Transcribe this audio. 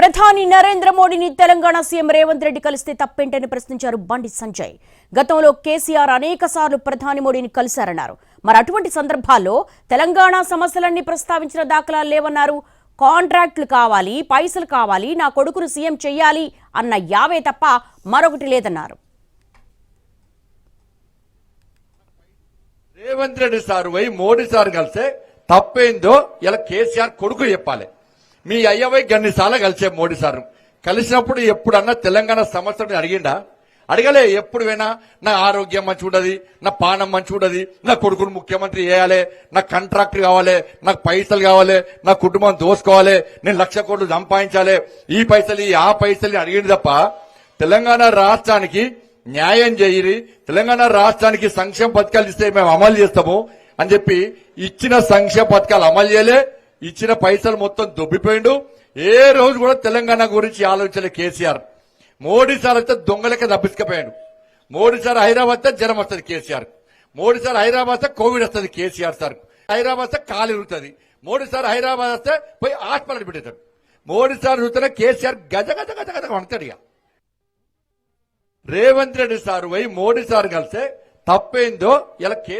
ప్రధాని నరేంద్ర మోడీని తెలంగాణ సీఎం రేవంత్ రెడ్డి కలిస్తే తప్పేంటని ప్రశ్నించారు బండి సంజయ్. గతంలో కేసీఆర్ అనేక సార్లు ప్రధాని మోడీని కలిశారన్నారు. మరి అటువంటి సందర్భాల్లో తెలంగాణ సమస్యలన్నీ ప్రస్తావించిన దాఖలాలు లేవన్నారు. కాంట్రాక్ట్లు కావాలి పైసలు కావాలి నా కొడుకును సీఎం చెయ్యాలి అన్న యావే తప్ప మరొకటి లేదన్నారు. రేవంత్ రెడ్డి సార్ పోయి మోడీ సార్ కలిస్తే తప్పేందో ఇలా కేసీఆర్ కొడుకు చెప్పాలి. మీ అయ్యవై గన్ని సార్లు కలిసే మోడీ సార్? కలిసినప్పుడు ఎప్పుడన్నా తెలంగాణ సమస్యను అడిగిండా? అడగలే ఎప్పుడు పోయినా? నా ఆరోగ్యం మంచి ఉండదు నా పానం మంచి ఉండదు నా కొడుకును ముఖ్యమంత్రి చేయాలి నాకు కాంట్రాక్ట్ కావాలి నాకు పైసలు కావాలి నా కుటుంబం దోసుకోవాలి నేను లక్ష కోట్లు సంపాదించాలి ఈ పైసలు ఆ పైసలు అడిగింది తప్ప తెలంగాణ రాష్ట్రానికి న్యాయం చేయి తెలంగాణ రాష్ట్రానికి సంక్షేమ పథకాలు ఇస్తే మేము అమలు చేస్తాము అని చెప్పి ఇచ్చిన సంక్షేమ పథకాలు అమలు చేయలే ఇచ్చిన పైసలు మొత్తం దొబ్బిపోయిండు. ఏ రోజు కూడా తెలంగాణ గురించి ఆలోచన కేసీఆర్. మోడీ సార్ అయితే దొంగలకి తప్పించకపోయాడు. మోడీ సార్ హైదరాబాద్ వస్తే జ్వరం వస్తుంది కేసీఆర్. మోడీ సార్ హైదరాబాద్ కోవిడ్ వస్తుంది కేసీఆర్ సార్. హైదరాబాద్ ఖాళీ కాలు ఇరుగుతుంది మోడీ సార్ హైదరాబాద్ వస్తే పోయి హాస్పిటల్ పెట్టేశాడు. మోడీ సార్ చూస్తేనే కేసీఆర్ గజ గజ గజ గజ వండుతాడు ఇక. రేవంత్ రెడ్డి సార్ పోయి మోడీ సార్ కలిస్తే తప్పేందో ఇలా కే